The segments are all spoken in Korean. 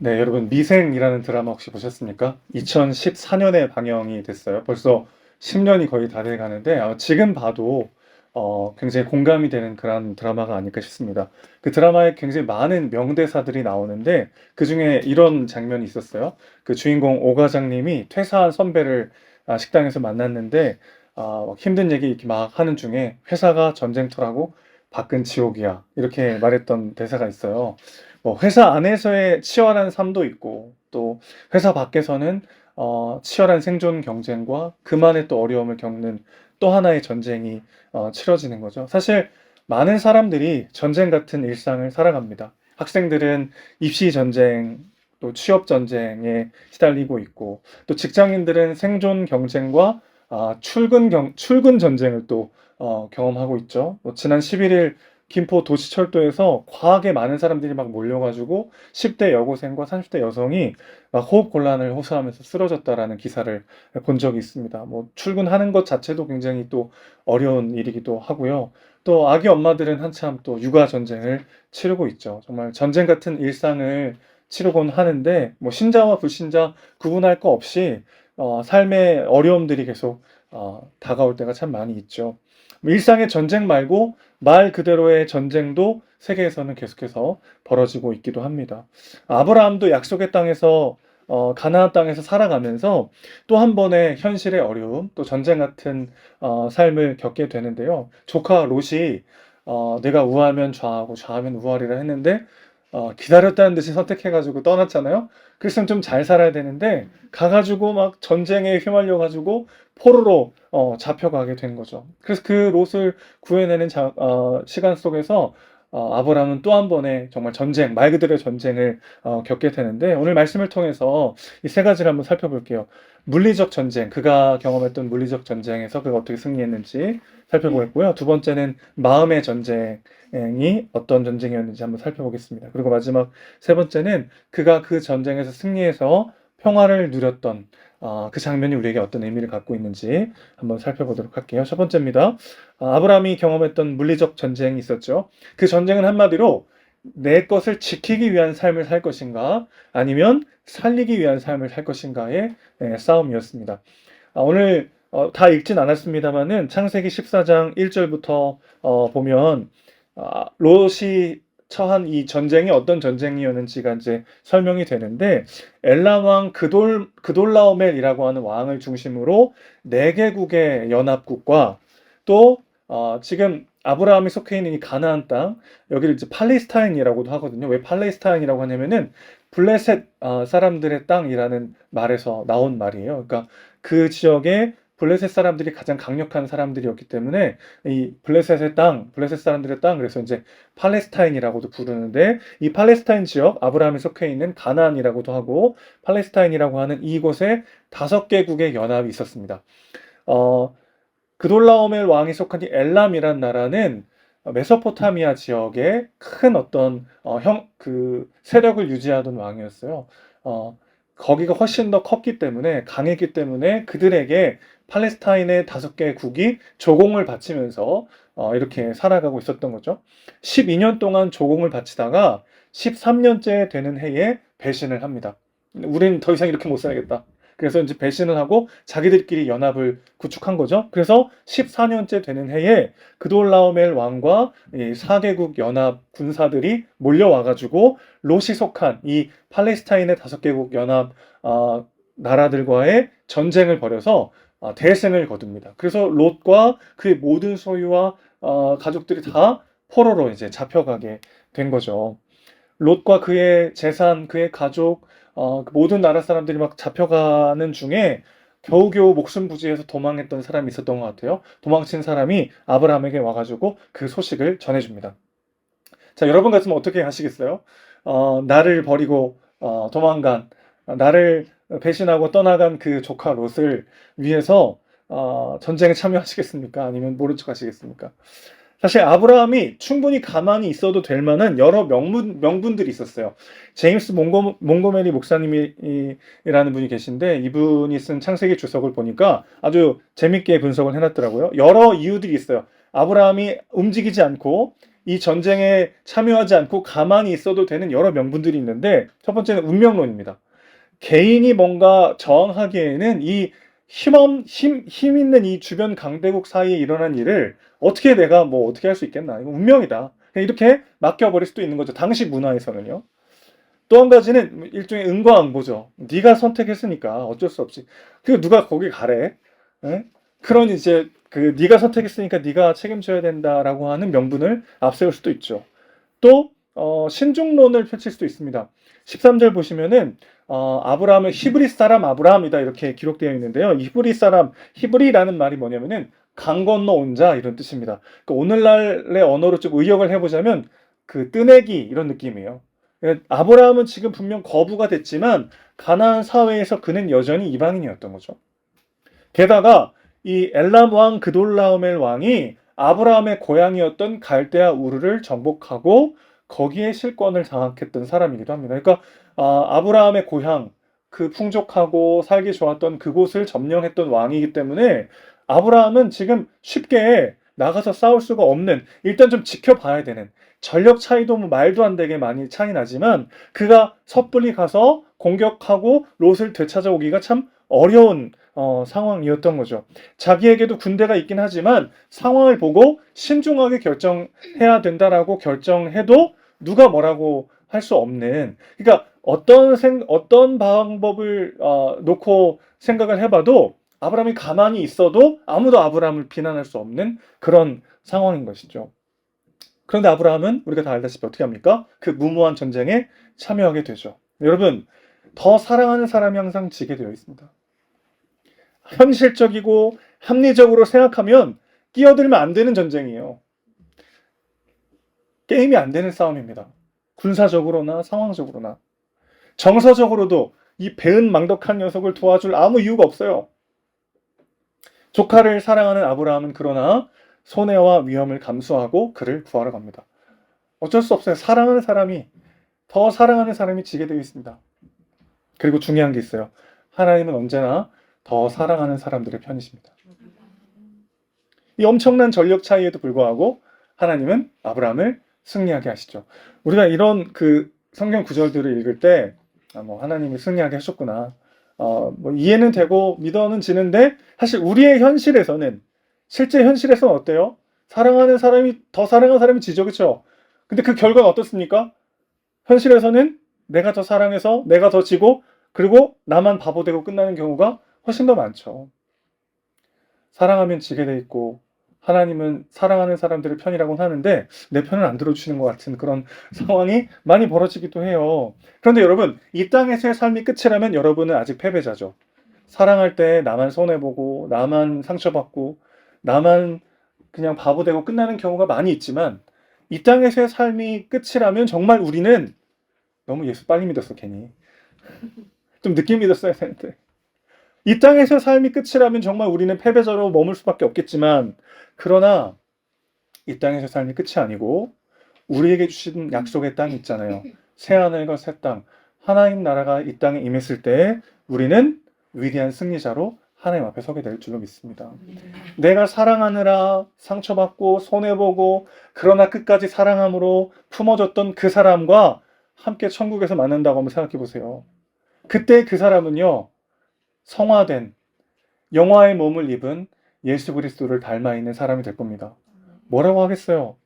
네, 여러분 미생이라는 드라마 혹시 보셨습니까? 2014년에 방영이 됐어요. 벌써 10년이 거의 다 돼 가는데 아, 지금 봐도 어, 굉장히 공감이 되는 그런 드라마가 아닐까 싶습니다. 그 드라마에 굉장히 많은 명대사들이 나오는데 그 중에 이런 장면이 있었어요. 그 주인공 오 과장님이 퇴사한 선배를 아, 식당에서 만났는데 아, 막 힘든 얘기 이렇게 막 하는 중에 회사가 전쟁터라고 밖은 지옥이야 이렇게 말했던 대사가 있어요. 뭐 회사 안에서의 치열한 삶도 있고 또 회사 밖에서는 어, 치열한 생존 경쟁과 그만의 또 어려움을 겪는 또 하나의 전쟁이 어, 치러지는 거죠. 사실 많은 사람들이 전쟁 같은 일상을 살아갑니다. 학생들은 입시 전쟁, 또 취업 전쟁에 시달리고 있고, 또 직장인들은 생존 경쟁과 아, 출근 경, 출근 전쟁을 또 어, 경험하고 있죠. 뭐 지난 11일 김포 도시철도에서 과하게 많은 사람들이 막 몰려가지고 10대 여고생과 30대 여성이 막 호흡 곤란을 호소하면서 쓰러졌다라는 기사를 본 적이 있습니다. 뭐 출근하는 것 자체도 굉장히 또 어려운 일이기도 하고요. 또 아기 엄마들은 한참 또 육아 전쟁을 치르고 있죠. 정말 전쟁 같은 일상을 치르곤 하는데 뭐 신자와 불신자 구분할 거 없이 어, 삶의 어려움들이 계속 어, 다가올 때가 참 많이 있죠. 일상의 전쟁 말고 말 그대로의 전쟁도 세계에서는 계속해서 벌어지고 있기도 합니다. 아브라함도 약속의 땅에서 어, 가나안 땅에서 살아가면서 또 한 번의 현실의 어려움, 또 전쟁 같은 어, 삶을 겪게 되는데요. 조카 롯이 어, 내가 우하면 좌하고 좌하면 우하리라 했는데 어, 기다렸다는 듯이 선택해가지고 떠났잖아요. 그랬으면 좀 잘 살아야 되는데 가가지고 막 전쟁에 휘말려가지고 포로로 어, 잡혀가게 된 거죠. 그래서 그 롯을 구해내는 자- 어, 시간 속에서 어, 아브라함은 또 한 번의 정말 전쟁, 말 그대로의 전쟁을 어, 겪게 되는데 오늘 말씀을 통해서 이 세 가지를 한번 살펴볼게요. 물리적 전쟁, 그가 경험했던 물리적 전쟁에서 그가 어떻게 승리했는지 살펴보겠고요. 두 번째는 마음의 전쟁이 어떤 전쟁이었는지 한번 살펴보겠습니다. 그리고 마지막 세 번째는 그가 그 전쟁에서 승리해서 평화를 누렸던 아, 그 장면이 우리에게 어떤 의미를 갖고 있는지 한번 살펴보도록 할게요. 첫 번째입니다. 아, 아브라함이 경험했던 물리적 전쟁이 있었죠. 그 전쟁은 한마디로 내 것을 지키기 위한 삶을 살 것인가 아니면 살리기 위한 삶을 살 것인가의 예, 싸움이었습니다. 아, 오늘 어, 다 읽진 않았습니다만은 창세기 14장 1절부터 어, 보면 아, 롯이 처한 이 전쟁이 어떤 전쟁이었는지가 이제 설명이 되는데 엘람 왕 그돌 그돌라오멜이라고 하는 왕을 중심으로 네 개국의 연합국과 또 어, 지금 아브라함이 속해 있는 이 가나안 땅 여기를 이제 팔레스타인이라고도 하거든요. 왜 팔레스타인이라고 하냐면은 블레셋 어, 사람들의 땅이라는 말에서 나온 말이에요. 그러니까 그 지역에 블레셋 사람들이 가장 강력한 사람들이었기 때문에 이 블레셋의 땅, 블레셋 사람들의 땅 그래서 이제 팔레스타인이라고도 부르는데 이 팔레스타인 지역 아브라함이 속해 있는 가나안이라고도 하고 팔레스타인이라고 하는 이곳에 다섯 개국의 연합이 있었습니다. 어, 그돌라오멜 왕이 속한 이 엘람이란 나라는 메소포타미아 지역에 큰 어떤 어, 형, 그 세력을 유지하던 왕이었어요. 어, 거기가 훨씬 더 컸기 때문에 강했기 때문에 그들에게 팔레스타인의 다섯 개의 국이 조공을 바치면서 어, 이렇게 살아가고 있었던 거죠. 12년 동안 조공을 바치다가 13년째 되는 해에 배신을 합니다. 우린 더 이상 이렇게 못 살겠다. 그래서 이제 배신을 하고 자기들끼리 연합을 구축한 거죠. 그래서 14년째 되는 해에 그돌라오멜 왕과 이 4개국 연합 군사들이 몰려와가지고 롯이 속한 이 팔레스타인의 다섯 개국 연합 아, 나라들과의 전쟁을 벌여서 아, 대승을 거둡니다. 그래서 롯과 그의 모든 소유와 아, 가족들이 다 포로로 이제 잡혀가게 된 거죠. 롯과 그의 재산, 그의 가족, 어, 그 모든 나라 사람들이 막 잡혀가는 중에 겨우겨우 목숨 부지해서 도망했던 사람이 있었던 것 같아요. 도망친 사람이 아브라함에게 와가지고 그 소식을 전해줍니다. 자, 여러분 같으면 어떻게 하시겠어요? 어, 나를 버리고 어, 도망간, 어, 나를 배신하고 떠나간 그 조카 롯을 위해서 어, 전쟁에 참여하시겠습니까? 아니면 모른 척 하시겠습니까? 사실 아브라함이 충분히 가만히 있어도 될 만한 여러 명분, 명분들이 있었어요. 제임스 몽고, 몽고메리 목사님이라는 분이 계신데 이분이 쓴 창세기 주석을 보니까 아주 재밌게 분석을 해놨더라고요. 여러 이유들이 있어요. 아브라함이 움직이지 않고 이 전쟁에 참여하지 않고 가만히 있어도 되는 여러 명분들이 있는데 첫 번째는 운명론입니다. 개인이 뭔가 저항하기에는 이 힘엄, 힘, 힘 있는 이 주변 강대국 사이에 일어난 일을 어떻게 내가 뭐 어떻게 할 수 있겠나. 이거 운명이다. 이렇게 맡겨버릴 수도 있는 거죠. 당시 문화에서는요. 또 한 가지는 일종의 응과응보죠. 네가 선택했으니까 어쩔 수 없이. 그 누가 거기 가래? 예? 그런 이제 그 네가 선택했으니까 네가 책임져야 된다라고 하는 명분을 앞세울 수도 있죠. 또 어, 신중론을 펼칠 수도 있습니다. 13절 보시면은 어, 아브라함은 히브리 사람 아브라함이다 이렇게 기록되어 있는데요. 히브리 사람 히브리라는 말이 뭐냐면은 강 건너 온 자 이런 뜻입니다. 그 오늘날의 언어로 좀 의역을 해보자면 그 뜨내기 이런 느낌이에요. 그러니까 아브라함은 지금 분명 거부가 됐지만 가나안 사회에서 그는 여전히 이방인이었던 거죠. 게다가 이 엘람 왕 그돌라오멜 왕이 아브라함의 고향이었던 갈대아 우르를 정복하고 거기에 실권을 장악했던 사람이기도 합니다. 그러니까 아, 브라함의 고향 그 풍족하고 살기 좋았던 그곳을 점령했던 왕이기 때문에 아브라함은 지금 쉽게 나가서 싸울 수가 없는 일단 좀 지켜봐야 되는 전력 차이도 뭐 말도 안 되게 많이 차이 나지만 그가 섣불리 가서 공격하고 롯을 되찾아오기가 참 어려운 어, 상황이었던 거죠. 자기에게도 군대가 있긴 하지만 상황을 보고 신중하게 결정해야 된다라고 결정해도 누가 뭐라고 할 수 없는 그러니까 어떤 생 어떤 방법을 어, 놓고 생각을 해봐도 아브라함이 가만히 있어도 아무도 아브라함을 비난할 수 없는 그런 상황인 것이죠. 그런데 아브라함은 우리가 다 알다시피 어떻게 합니까? 그 무모한 전쟁에 참여하게 되죠. 여러분, 더 사랑하는 사람이 항상 지게 되어 있습니다. 현실적이고 합리적으로 생각하면 끼어들면 안 되는 전쟁이에요. 게임이 안 되는 싸움입니다. 군사적으로나 상황적으로나. 정서적으로도 이 배은 망덕한 녀석을 도와줄 아무 이유가 없어요. 조카를 사랑하는 아브라함은 그러나 손해와 위험을 감수하고 그를 구하러 갑니다. 어쩔 수 없어요. 사랑하는 사람이 더 사랑하는 사람이 지게 되어 있습니다. 그리고 중요한 게 있어요. 하나님은 언제나 더 사랑하는 사람들의 편이십니다. 이 엄청난 전력 차이에도 불구하고 하나님은 아브라함을 승리하게 하시죠. 우리가 이런 그 성경 구절들을 읽을 때, 아, 뭐, 하나님이 승리하게 하셨구나. 어, 뭐, 이해는 되고 믿어는 지는데, 사실 우리의 현실에서는, 실제 현실에서는 어때요? 사랑하는 사람이, 더 사랑하는 사람이 지죠, 그쵸? 근데 그 결과가 어떻습니까? 현실에서는 내가 더 사랑해서 내가 더 지고, 그리고 나만 바보 되고 끝나는 경우가 훨씬 더 많죠. 사랑하면 지게 돼 있고, 하나님은 사랑하는 사람들의 편이라고는 하는데 내 편을 안 들어주시는 것 같은 그런 상황이 많이 벌어지기도 해요. 그런데 여러분 이 땅에서의 삶이 끝이라면 여러분은 아직 패배자죠. 사랑할 때 나만 손해보고 나만 상처받고 나만 그냥 바보 되고 끝나는 경우가 많이 있지만 이 땅에서의 삶이 끝이라면 정말 우리는 너무 예수 빨리 믿었어 괜히 좀 늦게 믿었어야 되는데 이 땅에서 삶이 끝이라면 정말 우리는 패배자로 머물 수밖에 없겠지만 그러나 이 땅에서 삶이 끝이 아니고 우리에게 주신 약속의 땅이 있잖아요. 새 하늘과 새 땅. 하나님 나라가 이 땅에 임했을 때 우리는 위대한 승리자로 하나님 앞에 서게 될 줄로 믿습니다. 내가 사랑하느라 상처받고 손해보고 그러나 끝까지 사랑함으로 품어줬던 그 사람과 함께 천국에서 만난다고 한번 생각해 보세요. 그때 그 사람은요, 성화된 영화의 몸을 입은 예수 그리스도를 닮아 있는 사람이 될 겁니다. 뭐라고 하겠어요?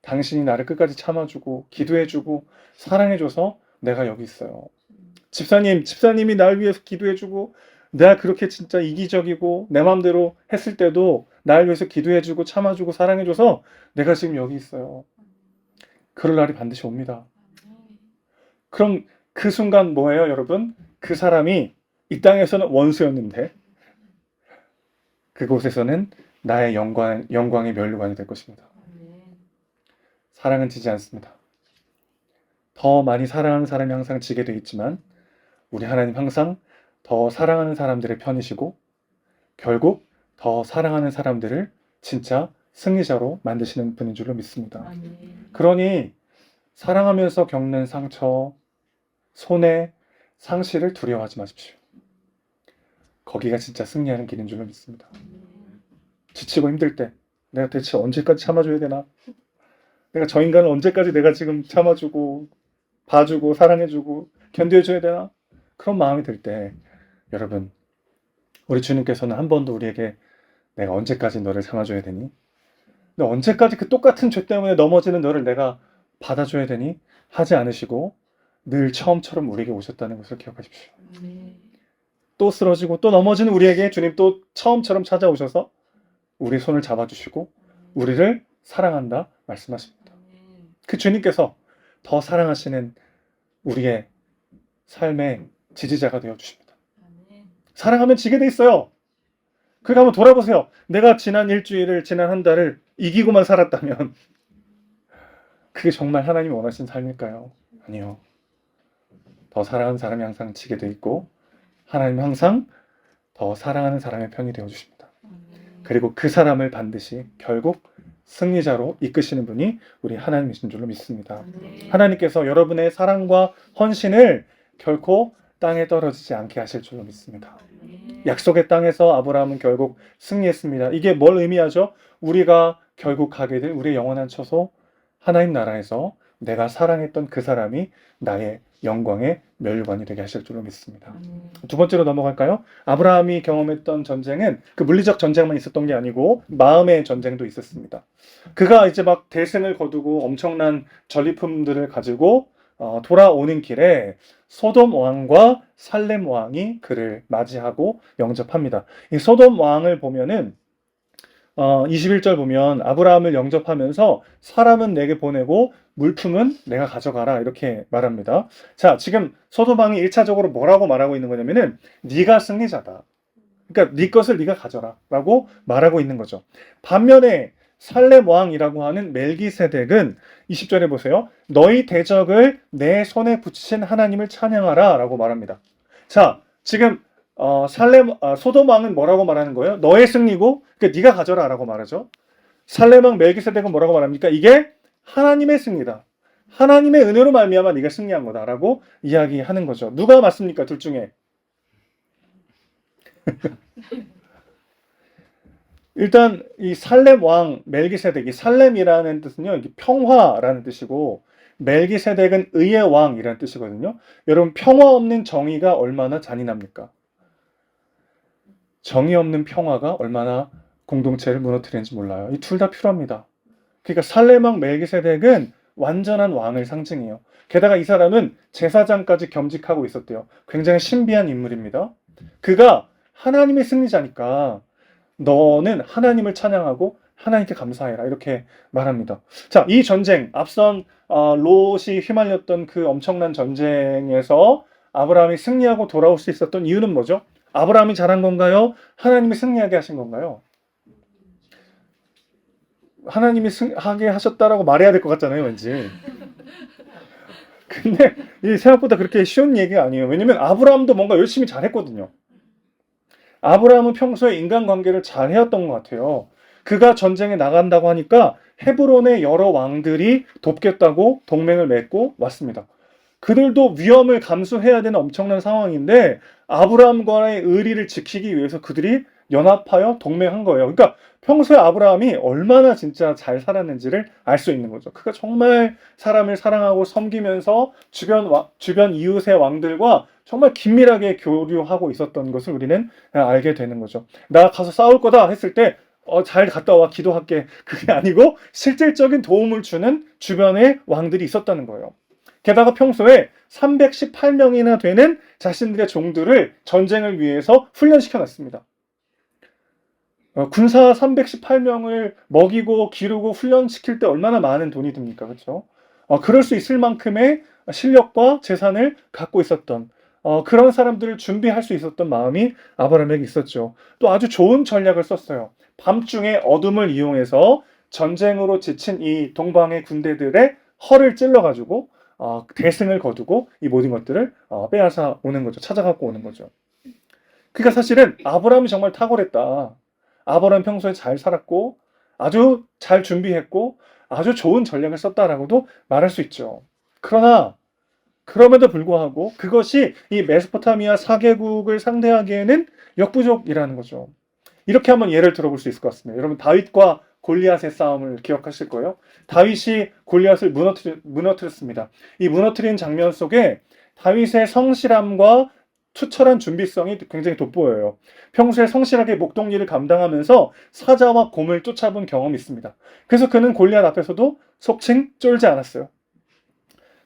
당신이 나를 끝까지 참아주고 기도해주고 사랑해줘서 내가 여기 있어요. 집사님, 집사님이 날 위해서 기도해주고 내가 그렇게 진짜 이기적이고 내 마음대로 했을 때도 날 위해서 기도해주고 참아주고 사랑해줘서 내가 지금 여기 있어요. 그럴 날이 반드시 옵니다. 그럼 그 순간 뭐예요, 여러분? 그 사람이 이 땅에서는 원수였는데 그곳에서는 나의 영광, 영광의 면류관이 될 것입니다. 사랑은 지지 않습니다. 더 많이 사랑하는 사람이 항상 지게 돼 있지만 우리 하나님 항상 더 사랑하는 사람들의 편이시고 결국 더 사랑하는 사람들을 진짜 승리자로 만드시는 분인 줄로 믿습니다. 그러니 사랑하면서 겪는 상처, 손해, 상실을 두려워하지 마십시오. 거기가 진짜 승리하는 길인 줄로 믿습니다. 지치고 힘들 때 내가 대체 언제까지 참아줘야 되나? 내가 저 인간을 언제까지 내가 지금 참아주고 봐주고 사랑해주고 견뎌줘야 되나? 그런 마음이 들 때 여러분 우리 주님께서는 한 번도 우리에게 내가 언제까지 너를 참아줘야 되니? 근데 언제까지 그 똑같은 죄 때문에 넘어지는 너를 내가 받아줘야 되니? 하지 않으시고 늘 처음처럼 우리에게 오셨다는 것을 기억하십시오. 아멘. 또 쓰러지고 또 넘어지는 우리에게 주님 또 처음처럼 찾아오셔서 우리 손을 잡아주시고 우리를 사랑한다 말씀하십니다. 그 주님께서 더 사랑하시는 우리의 삶의 지지자가 되어 주십니다. 사랑하면 지게 돼 있어요. 그러니까 한번 돌아보세요. 내가 지난 일주일을 지난 한 달을 이기고만 살았다면 그게 정말 하나님이 원하신 삶일까요? 아니요. 더 사랑하는 사람이 항상 지게 돼 있고 하나님은 항상 더 사랑하는 사람의 편이 되어 주십니다. 아멘. 그리고 그 사람을 반드시 결국 승리자로 이끄시는 분이 우리 하나님이신 줄로 믿습니다. 아멘. 하나님께서 여러분의 사랑과 헌신을 결코 땅에 떨어지지 않게 하실 줄로 믿습니다. 아멘. 약속의 땅에서 아브라함은 결국 승리했습니다. 이게 뭘 의미하죠? 우리가 결국 가게 될 우리의 영원한 처소 하나님 나라에서 내가 사랑했던 그 사람이 나의 영광의 멸관이 되게 하실 줄로 믿습니다. 아멘. 두 번째로 넘어갈까요? 아브라함이 경험했던 전쟁은 그 물리적 전쟁만 있었던 게 아니고 마음의 전쟁도 있었습니다. 그가 이제 막 대승을 거두고 엄청난 전리품들을 가지고 어, 돌아오는 길에 소돔 왕과 살렘 왕이 그를 맞이하고 영접합니다. 이 소돔 왕을 보면은 어, 21절 보면 아브라함을 영접하면서 사람은 내게 보내고 물품은 내가 가져가라 이렇게 말합니다. 자, 지금 소돔 왕이 1차적으로 뭐라고 말하고 있는 거냐면은 네가 승리자다. 그러니까 네 것을 네가 가져라라고 말하고 있는 거죠. 반면에 살렘 왕이라고 하는 멜기세덱은 20절에 보세요. 너희 대적을 내 손에 붙이신 하나님을 찬양하라라고 말합니다. 자, 지금 어, 살렘 아, 소돔 왕은 뭐라고 말하는 거예요? 너의 승리고 그러니까 네가 가져라라고 말하죠. 살렘 왕 멜기세덱은 뭐라고 말합니까? 이게 하나님의 승리다. 하나님의 은혜로 말미암아 네가 승리한 거다라고 이야기하는 거죠. 누가 맞습니까? 둘 중에. 일단 이 살렘 왕 멜기세덱이 살렘이라는 뜻은요. 평화라는 뜻이고 멜기세덱은 의의 왕이라는 뜻이거든요. 여러분 평화 없는 정의가 얼마나 잔인합니까? 정의 없는 평화가 얼마나 공동체를 무너뜨리는지 몰라요. 이 둘 다 필요합니다. 그러니까 왕 멜기세덱은 완전한 왕을 상징해요. 게다가 이 사람은 제사장까지 겸직하고 있었대요. 굉장히 신비한 인물입니다. 그가 하나님의 승리자니까 너는 하나님을 찬양하고 하나님께 감사해라 이렇게 말합니다. 자, 이 전쟁 앞선 어, 롯이 휘말렸던 그 엄청난 전쟁에서 아브라함이 승리하고 돌아올 수 있었던 이유는 뭐죠? 아브라함이 잘한 건가요? 하나님이 승리하게 하신 건가요? 하나님이 승하게 하셨다라고 말해야 될 것 같잖아요, 왠지. 근데 이 생각보다 그렇게 쉬운 얘기가 아니에요. 왜냐면 아브라함도 뭔가 열심히 잘했거든요. 아브라함은 평소에 인간관계를 잘 해왔던 것 같아요. 그가 전쟁에 나간다고 하니까 헤브론의 여러 왕들이 돕겠다고 동맹을 맺고 왔습니다. 그들도 위험을 감수해야 되는 엄청난 상황인데 아브라함과의 의리를 지키기 위해서 그들이 연합하여 동맹한 거예요. 그러니까 평소에 아브라함이 얼마나 진짜 잘 살았는지를 알 수 있는 거죠. 그가 정말 사람을 사랑하고 섬기면서 주변 와- 주변 이웃의 왕들과 정말 긴밀하게 교류하고 있었던 것을 우리는 알게 되는 거죠. 나 가서 싸울 거다 했을 때 어, 잘 갔다 와 기도할게. 그게 아니고 실질적인 도움을 주는 주변의 왕들이 있었다는 거예요. 게다가 평소에 318명이나 되는 자신들의 종들을 전쟁을 위해서 훈련시켜 놨습니다. 어, 군사 318명을 먹이고 기르고 훈련시킬 때 얼마나 많은 돈이 듭니까? 그렇죠? 어, 그럴 수 있을 만큼의 실력과 재산을 갖고 있었던 어, 그런 사람들을 준비할 수 있었던 마음이 아브라함에게 있었죠. 또 아주 좋은 전략을 썼어요. 밤중에 어둠을 이용해서 전쟁으로 지친 이 동방의 군대들의 허를 찔러가지고 어, 대승을 거두고 이 모든 것들을 어, 빼앗아 오는 거죠. 찾아갖고 오는 거죠. 그러니까 사실은 아브라함이 정말 탁월했다. 아브라함 평소에 잘 살았고 아주 잘 준비했고 아주 좋은 전략을 썼다라고도 말할 수 있죠. 그러나 그럼에도 불구하고 그것이 이 메소포타미아 4개국을 상대하기에는 역부족이라는 거죠. 이렇게 한번 예를 들어볼 수 있을 것 같습니다. 여러분 다윗과 골리앗의 싸움을 기억하실 거예요. 다윗이 골리앗을 무너뜨리, 무너뜨렸습니다. 이 무너뜨린 장면 속에 다윗의 성실함과 투철한 준비성이 굉장히 돋보여요. 평소에 성실하게 목동일을 감당하면서 사자와 곰을 쫓아본 경험이 있습니다. 그래서 그는 골리앗 앞에서도 속칭 쫄지 않았어요.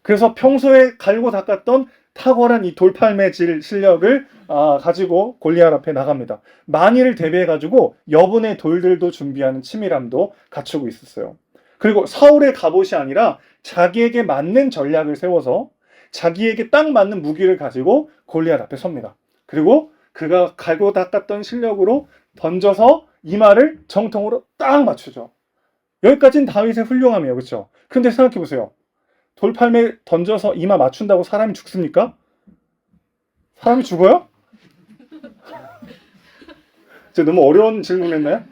그래서 평소에 갈고 닦았던 탁월한 이 돌팔매질 실력을 아, 가지고 골리앗 앞에 나갑니다. 만일을 대비해 가지고 여분의 돌들도 준비하는 치밀함도 갖추고 있었어요. 그리고 사울의 갑옷이 아니라 자기에게 맞는 전략을 세워서 자기에게 딱 맞는 무기를 가지고 골리앗 앞에 섭니다. 그리고 그가 갈고 닦았던 실력으로 던져서 이마를 정통으로 딱 맞추죠. 여기까지는 다윗의 훌륭함이에요. 그렇죠? 근데 생각해 보세요. 돌팔매 던져서 이마 맞춘다고 사람이 죽습니까? 사람이 죽어요? 제가 너무 어려운 질문 했나요?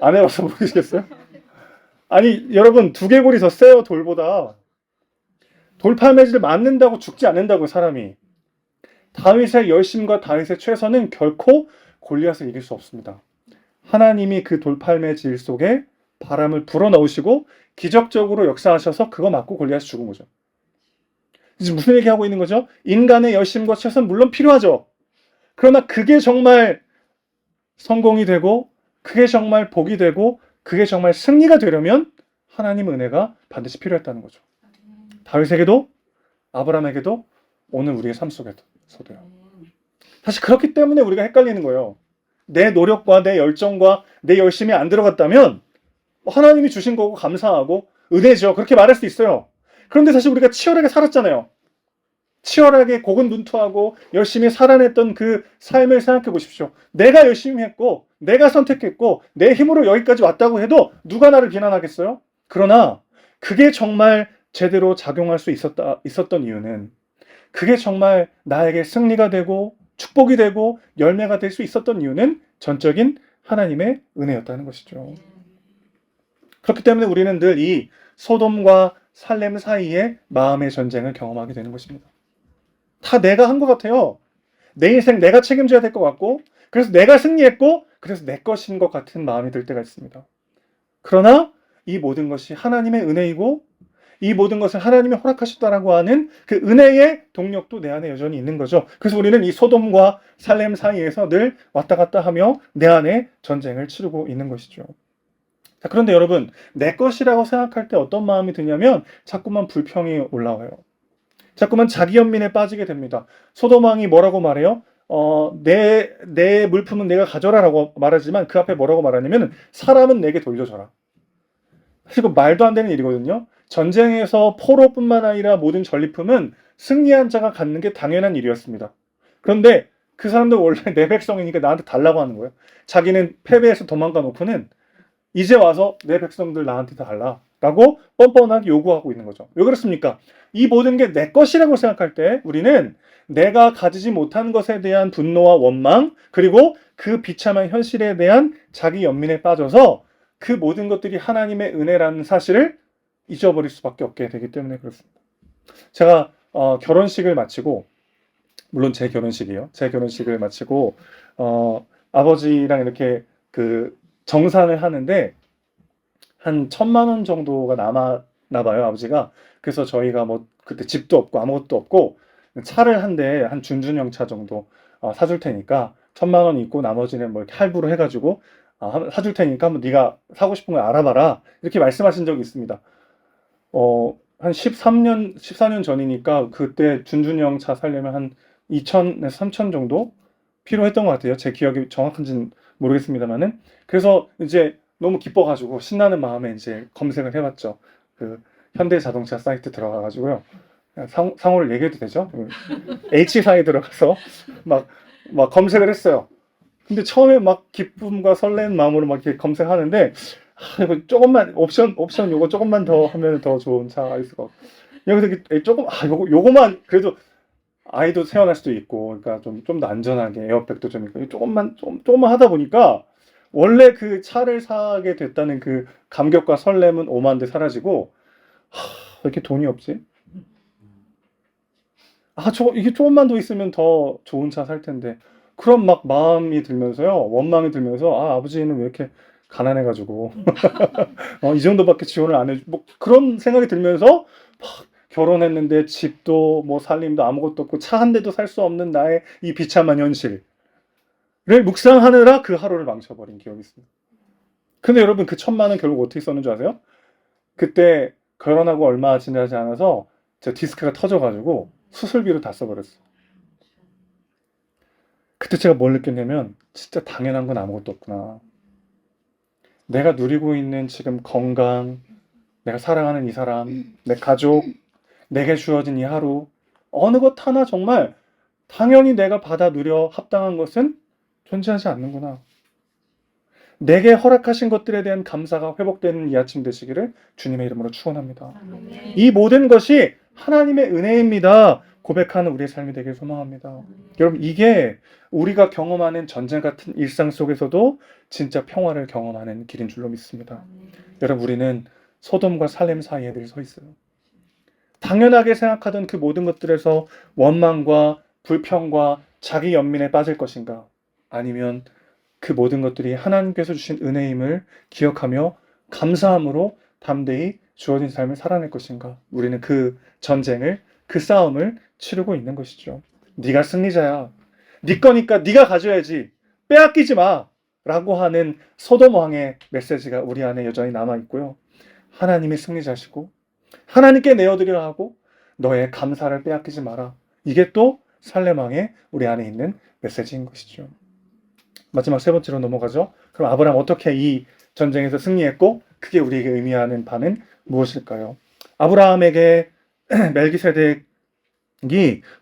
안 해봐서 모르시겠어요? 아니 여러분 두개골이 더 세요 돌보다 돌팔매질 맞는다고 죽지 않는다고 사람이 다윗의 열심과 다윗의 최선은 결코 골리앗을 이길 수 없습니다. 하나님이 그 돌팔매질 속에 바람을 불어넣으시고 기적적으로 역사하셔서 그거 맞고 골리앗이 죽은 거죠. 이제 무슨 얘기하고 있는 거죠? 인간의 열심과 최선 물론 필요하죠. 그러나 그게 정말 성공이 되고 그게 정말 복이 되고 그게 정말 승리가 되려면 하나님 은혜가 반드시 필요했다는 거죠. 다윗에게도 아브라함에게도 오늘 우리의 삶 속에서도요. 사실 그렇기 때문에 우리가 헷갈리는 거예요. 내 노력과 내 열정과 내 열심이 안 들어갔다면 하나님이 주신 거고 감사하고 은혜죠. 그렇게 말할 수 있어요. 그런데 사실 우리가 치열하게 살았잖아요. 치열하게 고군분투하고 열심히 살아냈던 그 삶을 생각해 보십시오. 내가 열심히 했고, 내가 선택했고, 내 힘으로 여기까지 왔다고 해도 누가 나를 비난하겠어요? 그러나 그게 정말 제대로 작용할 수 있었다, 있었던 이유는 그게 정말 나에게 승리가 되고 축복이 되고 열매가 될 수 있었던 이유는 전적인 하나님의 은혜였다는 것이죠. 그렇기 때문에 우리는 늘 이 소돔과 살렘 사이에 마음의 전쟁을 경험하게 되는 것입니다. 다 내가 한 것 같아요. 내 인생 내가 책임져야 될 것 같고, 그래서 내가 승리했고, 그래서 내 것인 것 같은 마음이 들 때가 있습니다. 그러나 이 모든 것이 하나님의 은혜이고, 이 모든 것을 하나님이 허락하셨다라고 하는 그 은혜의 동력도 내 안에 여전히 있는 거죠. 그래서 우리는 이 소돔과 살렘 사이에서 늘 왔다 갔다 하며 내 안에 전쟁을 치르고 있는 것이죠. 자, 그런데 여러분, 내 것이라고 생각할 때 어떤 마음이 드냐면 자꾸만 불평이 올라와요. 자꾸만 자기 연민에 빠지게 됩니다. 소돔왕이 뭐라고 말해요? 어, 내, 내 물품은 내가 가져라라고 말하지만 그 앞에 뭐라고 말하냐면 사람은 내게 돌려줘라. 이거 말도 안 되는 일이거든요. 전쟁에서 포로뿐만 아니라 모든 전리품은 승리한 자가 갖는 게 당연한 일이었습니다. 그런데 그 사람들 원래 내 백성이니까 나한테 달라고 하는 거예요. 자기는 패배해서 도망가 놓고는 이제 와서 내 백성들 나한테 달라. 라고 뻔뻔하게 요구하고 있는 거죠. 왜 그렇습니까? 이 모든 게 내 것이라고 생각할 때 우리는 내가 가지지 못한 것에 대한 분노와 원망, 그리고 그 비참한 현실에 대한 자기 연민에 빠져서 그 모든 것들이 하나님의 은혜라는 사실을 잊어버릴 수밖에 없게 되기 때문에 그렇습니다. 제가 어, 결혼식을 마치고, 물론 제 결혼식이요. 제 결혼식을 마치고, 어, 아버지랑 이렇게 그 정산을 하는데, 한 천만 원 정도가 남았나 봐요, 아버지가. 그래서 저희가 뭐 그때 집도 없고 아무것도 없고 차를 한대한 준준형 차 정도 어, 사줄 테니까 천만 원 있고 나머지는 뭐 이렇게 할부로 해가지고 아, 사줄 테니까 한번 네가 사고 싶은 거 알아봐라 이렇게 말씀하신 적이 있습니다. 어, 한 13년, 14년 전이니까 그때 준준형 차 살려면 한 2천에서 3천 정도 필요했던 것 같아요. 제 기억이 정확한지는 모르겠습니다만은 그래서 이제 너무 기뻐가지고 신나는 마음에 이제 검색을 해봤죠. 그 현대 자동차 사이트 들어가가지고요. 상, 상호를 얘기해도 되죠? 그 H사에 들어가서 막, 막 검색을 했어요. 근데 처음에 막 기쁨과 설레는 마음으로 막 이렇게 검색하는데, 아, 조금만, 옵션, 옵션 요거 조금만 더 하면 더 좋은 차가 있을 것 같고. 여기서 조금, 아, 요거, 요거만, 그래도 아이도 태어날 수도 있고, 그러니까 좀, 좀 더 안전하게 에어백도 좀 있고, 조금만, 좀, 조금만 하다 보니까, 원래 그 차를 사게 됐다는 그 감격과 설렘은 오만데 사라지고, 하, 왜 이렇게 돈이 없지? 아, 저, 이게 조금만 더 있으면 더 좋은 차 살 텐데. 그런 막 마음이 들면서요, 원망이 들면서, 아, 아버지는 왜 이렇게 가난해가지고 어, 이 정도밖에 지원을 안 해주 뭐 그런 생각이 들면서 막 결혼했는데 집도 뭐 살림도 아무것도 없고 차 한 대도 살 수 없는 나의 이 비참한 현실을 묵상하느라 그 하루를 망쳐버린 기억이 있습니다. 근데 여러분 그 천만 원 결국 어떻게 썼는 줄 아세요? 그때 결혼하고 얼마 지나지 않아서 제 디스크가 터져가지고 수술비로 다 써버렸어요. 그때 제가 뭘 느꼈냐면 진짜 당연한 건 아무것도 없구나. 내가 누리고 있는 지금 건강, 내가 사랑하는 이 사람, 내 가족, 내게 주어진 이 하루, 어느 것 하나 정말 당연히 내가 받아 누려 합당한 것은 존재하지 않는구나. 내게 허락하신 것들에 대한 감사가 회복되는 이 아침 되시기를 주님의 이름으로 축원합니다. 이 모든 것이 하나님의 은혜입니다. 고백하는 우리의 삶이 되길 소망합니다. 여러분 이게 우리가 경험하는 전쟁 같은 일상 속에서도 진짜 평화를 경험하는 길인 줄로 믿습니다. 여러분 우리는 소돔과 살렘 사이에 늘 서 있어요. 당연하게 생각하던 그 모든 것들에서 원망과 불평과 자기 연민에 빠질 것인가? 아니면 그 모든 것들이 하나님께서 주신 은혜임을 기억하며 감사함으로 담대히 주어진 삶을 살아낼 것인가? 우리는 그 전쟁을 그 싸움을 치르고 있는 것이죠. 네가 승리자야. 네 거니까 네가 가져야지. 빼앗기지 마. 라고 하는 소돔 왕의 메시지가 우리 안에 여전히 남아 있고요. 하나님이 승리자시고 하나님께 내어드려야 하고 너의 감사를 빼앗기지 마라. 이게 또 살렘 왕의 우리 안에 있는 메시지인 것이죠. 마지막 세 번째로 넘어가죠. 그럼 아브라함 어떻게 이 전쟁에서 승리했고 그게 우리에게 의미하는 바는 무엇일까요? 아브라함에게 멜기세덱이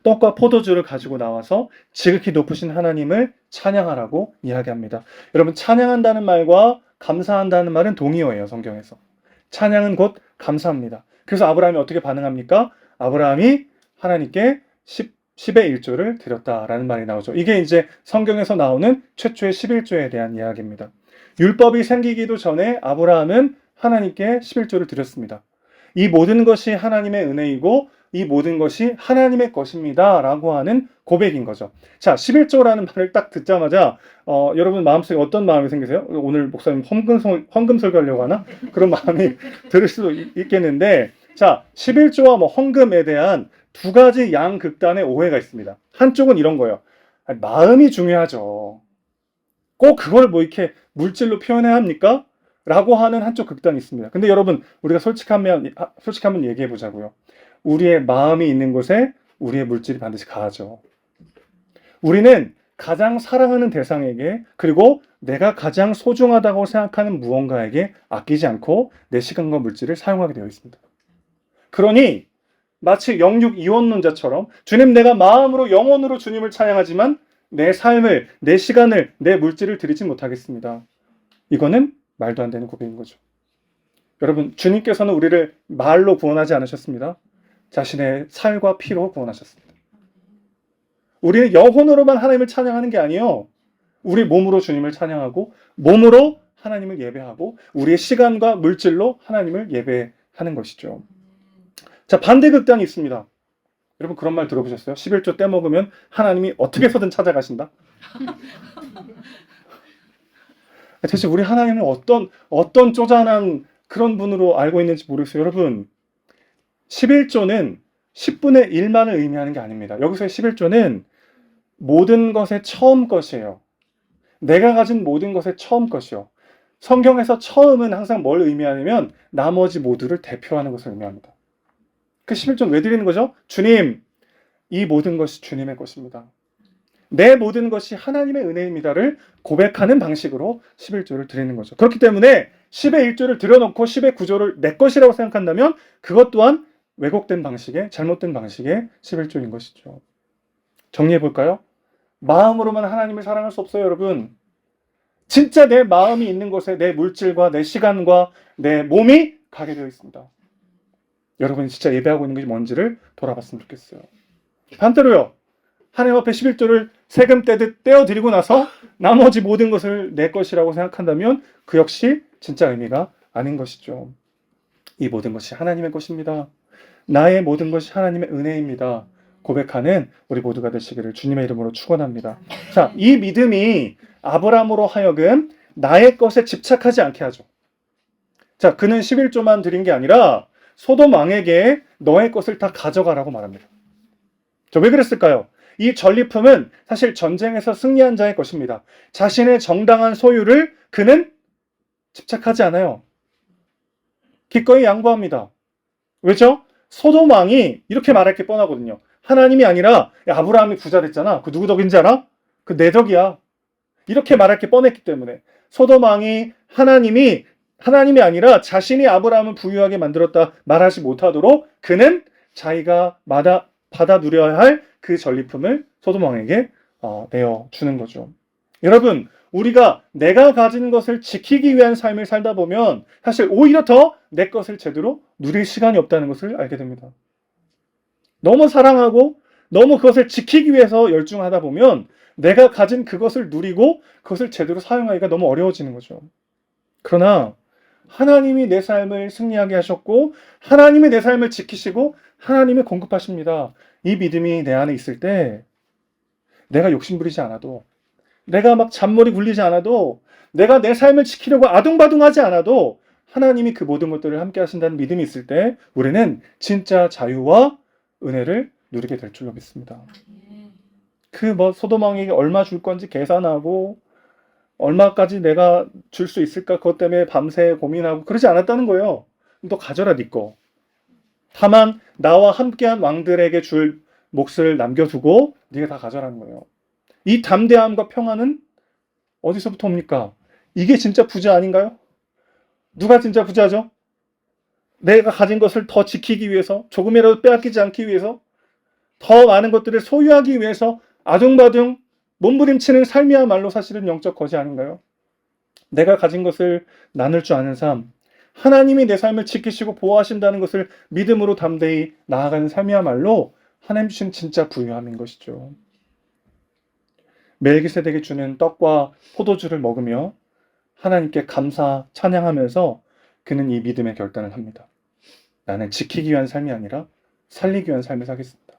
떡과 포도주를 가지고 나와서 지극히 높으신 하나님을 찬양하라고 이야기합니다. 여러분 찬양한다는 말과 감사한다는 말은 동의어예요 성경에서. 찬양은 곧 감사합니다. 그래서 아브라함이 어떻게 반응합니까? 아브라함이 하나님께 10, 10의 1조를 드렸다라는 말이 나오죠. 이게 이제 성경에서 나오는 최초의 11조에 대한 이야기입니다. 율법이 생기기도 전에 아브라함은 하나님께 11조를 드렸습니다. 이 모든 것이 하나님의 은혜이고 이 모든 것이 하나님의 것입니다. 라고 하는 고백인 거죠. 자, 11조라는 말을 딱 듣자마자 어, 여러분 마음속에 어떤 마음이 생기세요? 오늘 목사님 헌금, 헌금 설교하려고 하나? 그런 마음이 들을 수도 있- 있겠는데 자, 11조와 뭐 헌금에 대한 두 가지 양극단의 오해가 있습니다. 한쪽은 이런 거예요. 아니, 마음이 중요하죠. 꼭 그걸 뭐 이렇게 물질로 표현해야 합니까? 라고 하는 한쪽 극단이 있습니다. 근데 여러분, 우리가 솔직하면, 아, 솔직하면 얘기해 보자고요. 우리의 마음이 있는 곳에 우리의 물질이 반드시 가죠. 우리는 가장 사랑하는 대상에게 그리고 내가 가장 소중하다고 생각하는 무언가에게 아끼지 않고 내 시간과 물질을 사용하게 되어 있습니다. 그러니 마치 영육 이원론자처럼 주님 내가 마음으로 영혼으로 주님을 찬양하지만 내 삶을 내 시간을 내 물질을 드리지 못하겠습니다. 이거는 말도 안 되는 고백인 거죠. 여러분 주님께서는 우리를 말로 구원하지 않으셨습니다. 자신의 살과 피로 구원하셨습니다. 우리는 영혼으로만 하나님을 찬양하는 게 아니요. 우리 몸으로 주님을 찬양하고 몸으로 하나님을 예배하고 우리의 시간과 물질로 하나님을 예배하는 것이죠. 자, 반대 극단이 있습니다. 여러분 그런 말 들어보셨어요? 11조 떼 먹으면 하나님이 어떻게 해서든 찾아가신다? 대체 우리 하나님은 어떤 어떤 쪼잔한 그런 분으로 알고 있는지 모르겠어요. 여러분 11조는 10분의 1만을 의미하는 게 아닙니다. 여기서의 11조는 모든 것의 처음 것이에요. 내가 가진 모든 것의 처음 것이요. 성경에서 처음은 항상 뭘 의미하냐면 나머지 모두를 대표하는 것을 의미합니다. 그 11조 왜 드리는 거죠? 주님, 이 모든 것이 주님의 것입니다. 내 모든 것이 하나님의 은혜입니다를 고백하는 방식으로 11조를 드리는 거죠. 그렇기 때문에 10의 1조를 들여놓고 10의 9조를 내 것이라고 생각한다면 그것 또한 왜곡된 방식의 잘못된 방식의 11조인 것이죠. 정리해 볼까요? 마음으로만 하나님을 사랑할 수 없어요, 여러분. 진짜 내 마음이 있는 곳에 내 물질과 내 시간과 내 몸이 가게 되어 있습니다. 여러분이 진짜 예배하고 있는 것이 뭔지를 돌아봤으면 좋겠어요. 반대로요. 하나님 앞에 11조를 세금 떼듯 떼어드리고 나서 나머지 모든 것을 내 것이라고 생각한다면 그 역시 진짜 의미가 아닌 것이죠. 이 모든 것이 하나님의 것입니다. 나의 모든 것이 하나님의 은혜입니다. 고백하는 우리 모두가 되시기를 주님의 이름으로 축원합니다. 자, 이 믿음이 아브라함으로 하여금 나의 것에 집착하지 않게 하죠. 자, 그는 11조만 드린 게 아니라 소돔 왕에게 너의 것을 다 가져가라고 말합니다. 저 왜 그랬을까요? 이 전리품은 사실 전쟁에서 승리한 자의 것입니다. 자신의 정당한 소유를 그는 집착하지 않아요. 기꺼이 양보합니다. 왜죠? 소돔 왕이 이렇게 말할 게 뻔하거든요. 하나님이 아니라 야, 아브라함이 부자 됐잖아. 그 누구 덕인지 알아? 그 내 덕이야. 이렇게 말할 게 뻔했기 때문에 소돔 왕이 하나님이 하나님이 아니라 자신이 아브라함을 부유하게 만들었다 말하지 못하도록 그는 자기가 받아, 받아 누려야 할 그 전리품을 소돔 왕에게 어, 내어 주는 거죠. 여러분, 우리가 내가 가진 것을 지키기 위한 삶을 살다 보면 사실 오히려 더 내 것을 제대로 누릴 시간이 없다는 것을 알게 됩니다. 너무 사랑하고 너무 그것을 지키기 위해서 열중하다 보면 내가 가진 그것을 누리고 그것을 제대로 사용하기가 너무 어려워지는 거죠. 그러나 하나님이 내 삶을 승리하게 하셨고 하나님이 내 삶을 지키시고 하나님이 공급하십니다. 이 믿음이 내 안에 있을 때 내가 욕심부리지 않아도 내가 막 잔머리 굴리지 않아도 내가 내 삶을 지키려고 아둥바둥하지 않아도 하나님이 그 모든 것들을 함께 하신다는 믿음이 있을 때 우리는 진짜 자유와 은혜를 누리게 될 줄로 믿습니다. 그 뭐 소도망에게 얼마 줄 건지 계산하고 얼마까지 내가 줄 수 있을까 그것 때문에 밤새 고민하고 그러지 않았다는 거예요. 너 가져라 네 거. 다만 나와 함께한 왕들에게 줄 몫을 남겨두고 네가 다 가져라는 거예요. 이 담대함과 평안은 어디서부터 옵니까? 이게 진짜 부자 아닌가요? 누가 진짜 부자죠? 내가 가진 것을 더 지키기 위해서, 조금이라도 빼앗기지 않기 위해서, 더 많은 것들을 소유하기 위해서 아둥바둥 몸부림치는 삶이야말로 사실은 영적 거지 아닌가요? 내가 가진 것을 나눌 줄 아는 삶, 하나님이 내 삶을 지키시고 보호하신다는 것을 믿음으로 담대히 나아가는 삶이야말로 하나님 주신 진짜 부유함인 것이죠. 멜기세덱이 주는 떡과 포도주를 먹으며 하나님께 감사 찬양하면서 그는 이 믿음의 결단을 합니다. 나는 지키기 위한 삶이 아니라 살리기 위한 삶을 살겠습니다.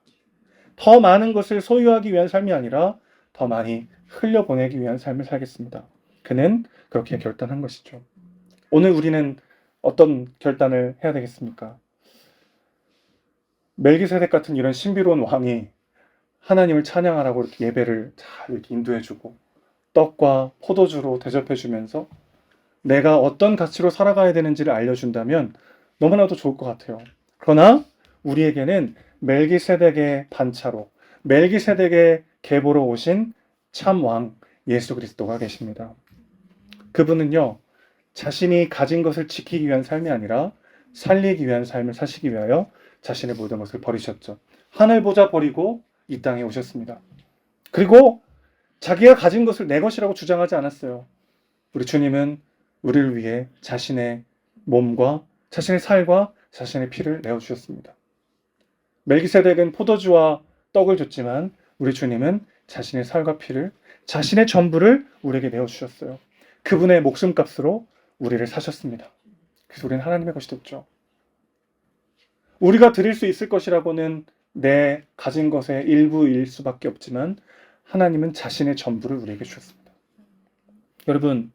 더 많은 것을 소유하기 위한 삶이 아니라 더 많이 흘려보내기 위한 삶을 살겠습니다. 그는 그렇게 결단한 것이죠. 오늘 우리는 어떤 결단을 해야 되겠습니까? 멜기세덱 같은 이런 신비로운 왕이 하나님을 찬양하라고 이렇게 예배를 잘 이렇게 인도해주고 떡과 포도주로 대접해주면서 내가 어떤 가치로 살아가야 되는지를 알려준다면 너무나도 좋을 것 같아요. 그러나 우리에게는 멜기세덱의 반차로 멜기세덱의 계보로 오신 참왕 예수 그리스도가 계십니다. 그분은요 자신이 가진 것을 지키기 위한 삶이 아니라 살리기 위한 삶을 사시기 위하여 자신의 모든 것을 버리셨죠. 하늘 보자 버리고 이 땅에 오셨습니다. 그리고 자기가 가진 것을 내 것이라고 주장하지 않았어요. 우리 주님은 우리를 위해 자신의 몸과 자신의 살과 자신의 피를 내어 주셨습니다. 멜기세덱은 포도주와 떡을 줬지만 우리 주님은 자신의 살과 피를 자신의 전부를 우리에게 내어 주셨어요. 그분의 목숨값으로 우리를 사셨습니다. 그래서 우리는 하나님의 것이 됐죠. 우리가 드릴 수 있을 것이라고는 내 가진 것의 일부일 수밖에 없지만 하나님은 자신의 전부를 우리에게 주셨습니다. 여러분,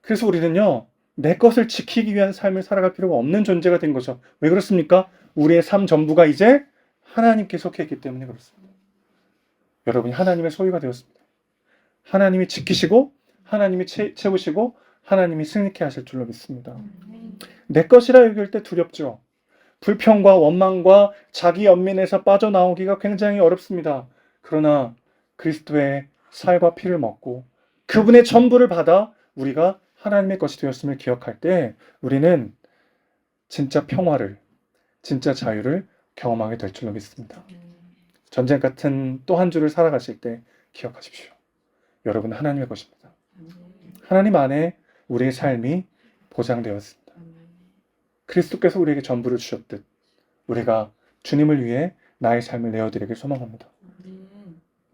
그래서 우리는요, 내 것을 지키기 위한 삶을 살아갈 필요가 없는 존재가 된 거죠. 왜 그렇습니까? 우리의 삶 전부가 이제 하나님께 속해 있기 때문에 그렇습니다. 여러분이 하나님의 소유가 되었습니다. 하나님이 지키시고, 하나님이 채, 채우시고, 하나님이 승리케 하실 줄로 믿습니다. 내 것이라 여길 때 두렵죠. 불평과 원망과 자기 연민에서 빠져나오기가 굉장히 어렵습니다. 그러나 그리스도의 살과 피를 먹고 그분의 전부를 받아 우리가 하나님의 것이 되었음을 기억할 때 우리는 진짜 평화를, 진짜 자유를 경험하게 될 줄로 믿습니다. 전쟁 같은 또 한 주를 살아가실 때 기억하십시오. 여러분은 하나님의 것입니다. 하나님 안에 우리의 삶이 보장되었습니다. 그리스도께서 우리에게 전부를 주셨듯 우리가 주님을 위해 나의 삶을 내어드리길 소망합니다.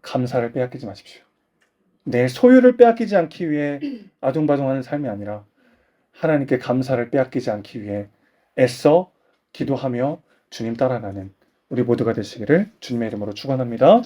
감사를 빼앗기지 마십시오. 내 소유를 빼앗기지 않기 위해 아둥바둥하는 삶이 아니라 하나님께 감사를 빼앗기지 않기 위해 애써 기도하며 주님 따라가는 우리 모두가 되시기를 주님의 이름으로 축원합니다.